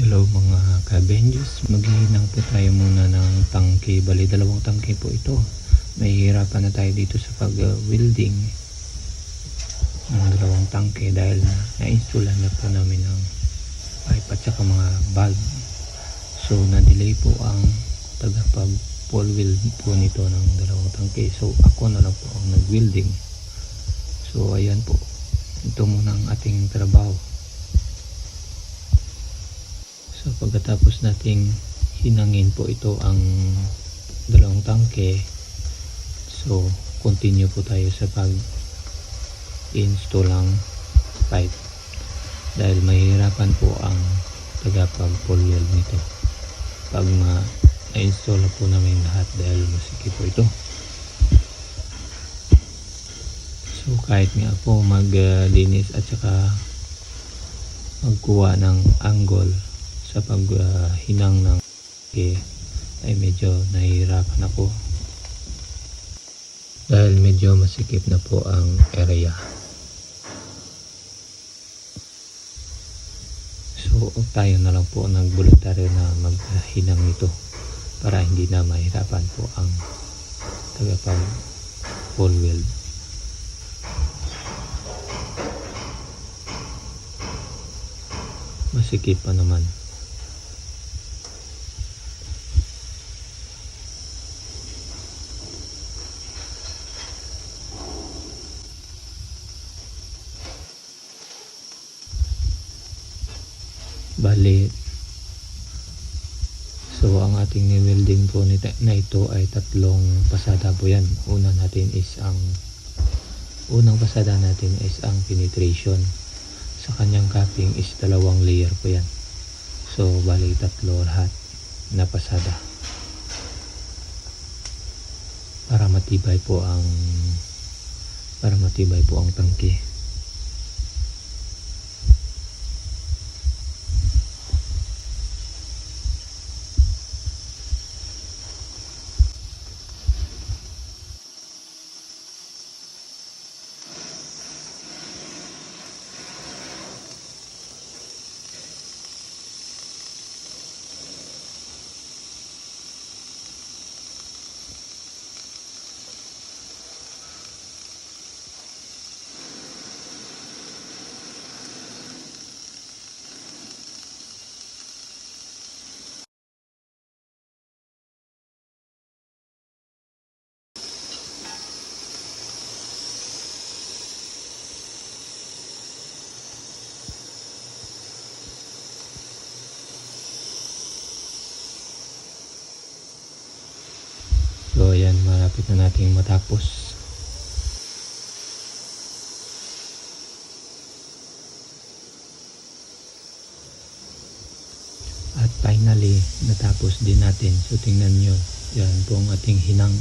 Hello mga ka-Benjus, maghihinang po tayo muna ng tangke. Bali, dalawang tangke po ito. Mahihirapan na tayo dito sa pag-welding ng dalawang tangke dahil na-installan na po namin ng pipe at saka mga valve. So, na-delay po ang tagapag full weld po nito ng dalawang tangke. So, ako na lang po ang nag-welding. So, ayan po. Ito muna ang ating trabaho. So pagkatapos nating hinangin po ito ang dalawang tangke. So continue po tayo sa pag install ng pipe. Dahil mahirapan po ang tagapag weld nito. Pag ma-install po namin lahat dahil masikip po ito. So kahit nga po maglinis at saka magkuha ng angle sa paghinang ng ke ay medyo nahihirapan ako. Dahil medyo masikip na po ang area. So tayo na lang po nagboluntaryo na maghinang nito para hindi na mahirapan po ang tagapag full weld. Masikip pa naman Bali, so ang ating ni-welding po na ito ay tatlong pasada po yan. Una natin is ang, unang pasada natin is ang penetration. Sa kanyang capping is dalawang layer po yan. So, bali tatlo lahat na pasada. Para matibay po ang, para matibay po ang tangke. So ayan, malapit na nating matapos. At finally, natapos din natin. So tingnan nyo, yan po ang ating hinang.